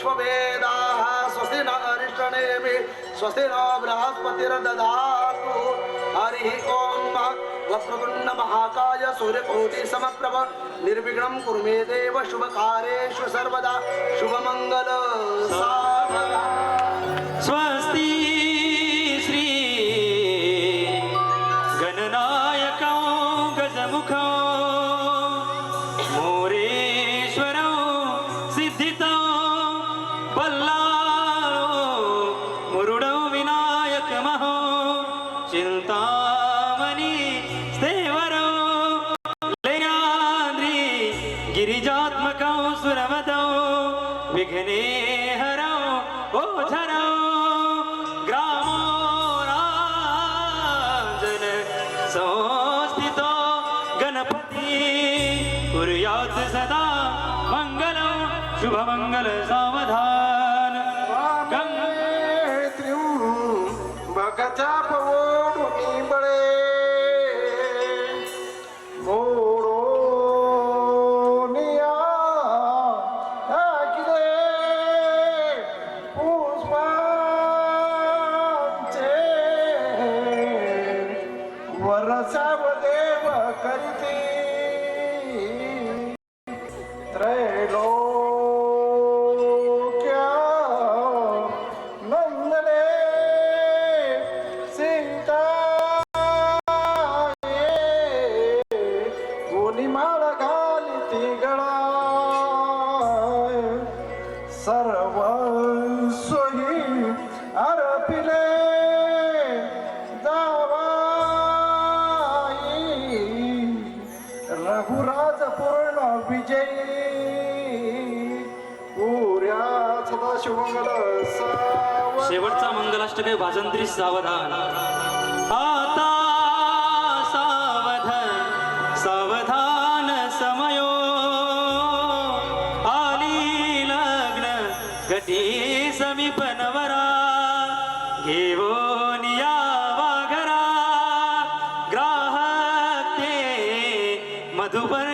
विश्ववेदाः स्वस्ति न अरिष्टनेमि स्वस्ति न बृहस्पतिर्दधातु हरिः ॐ वक्रतुण्ड महाकाय समप्रभ। निर्विघ्नं कुरु मे देव शुभकारेषु सर्वदा। शुभमङ्गल स्वस्ति श्री गणनायकौ गजमुखौ मोरेश्वरौ सिद्धितौ। विनायकमहो चिन्तामणि स्थेवरौ लेयाद्रि गिरिजात्मकौ सुरमदौ विघ्नेहरौ ओझरौ। ग्रामो राजन संस्थितो गणपति। कुर्यात् सदा मङ्गलं शुभमङ्गल सावधान वरसाव देव करती त्रैलोक्या नंदने सीता कोणी माळ घाली गळा सर्व पूर्ण पुऱ्या सदा शेवटचा मंगलाष्टके भाजंत्री सावधान. आता सावधान सावधान समयो. आली लग्न गती समीप नवरा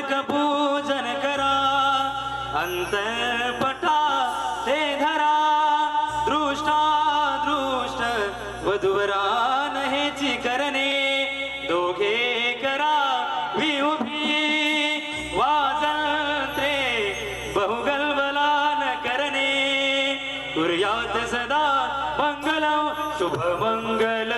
मधुपर्क पूजन करा. अंतरपटा ते धरा. दृष्टा दृष्ट वधुवरा नहेची करणे. दोघे करा विउभी वाजंत्रे बहुगलबलान करणे. कुर्यात सदा मंगलम शुभ मंगल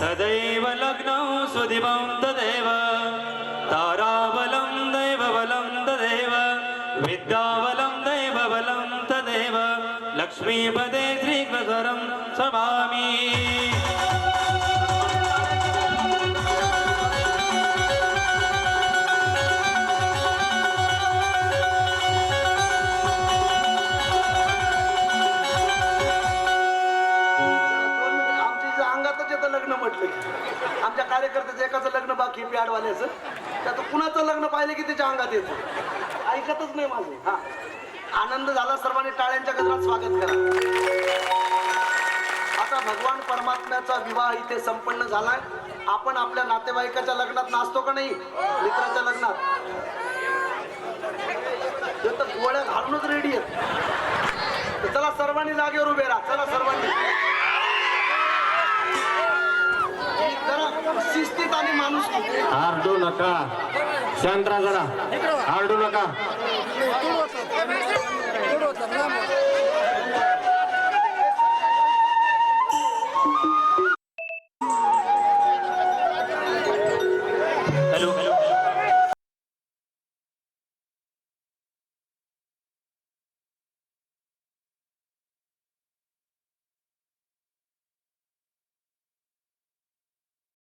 तदैव लग्नौ सुदिवं तदेव ताराबलं दैवबलं तदेव विद्याबलं दैवबलं तदेव लक्ष्मीपदे श्रीकृतरं स्वामी आमच्या कार्यकर्त्याचं एकाचं लग्न बाकी पॅडवाल्याचं त्याचं कुणाचं लग्न पाहिलं की त्याच्या अंगात येतं? ऐकतच नाही माझं. हा. आनंद झाला सर्वांनी टाळ्यांच्या गजरात स्वागत करा. आता भगवान परमात्म्याचा विवाह इथे संपन्न झालाय. आपण आपल्या नातेवाईकाच्या लग्नात नाचतो का नाही? मित्राच्या लग्नात. ते तर गोळ्या घालूनच रेडी आहेत. चला सर्वांनी जागेवर उभे राहा. चला सर्वांनी. आणि आरडू नका. शांत राहा जरा. आरडू नका.